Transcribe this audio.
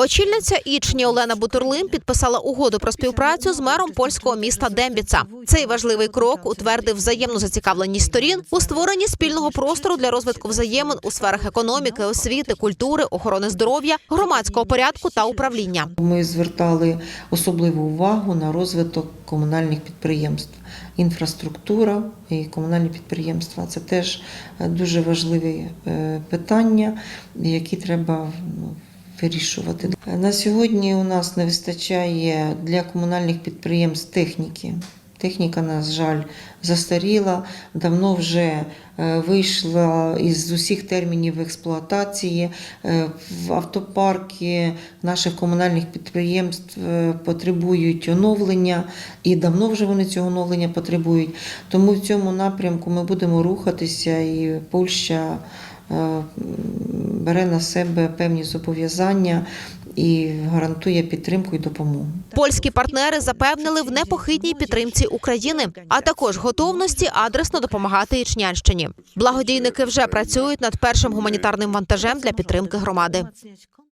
Очільниця Ічні Олена Бутурлин підписала угоду про співпрацю з мером польського міста Дембіца. Цей важливий крок утвердив взаємну зацікавленість сторін у створенні спільного простору для розвитку взаємин у сферах економіки, освіти, культури, охорони здоров'я, громадського порядку та управління. Ми звертали особливу увагу на розвиток комунальних підприємств. Інфраструктура і комунальні підприємства це теж е, дуже важливі е, питання, які треба ну, вирішувати. На сьогодні у нас не вистачає для комунальних підприємств техніки. Техніка, на жаль, застаріла, давно вже е, вийшла із усіх термінів експлуатації. Е, В автопарки наших комунальних підприємств е, потребують оновлення, і давно вже вони цього оновлення потребують. Тому в цьому напрямку ми будемо рухатися, і Польща бере на себе певні зобов'язання і гарантує підтримку і допомогу. Польські партнери запевнили в непохитній підтримці України, а також готовності адресно допомагати Ічнянщині. Благодійники вже працюють над першим гуманітарним вантажем для підтримки громади.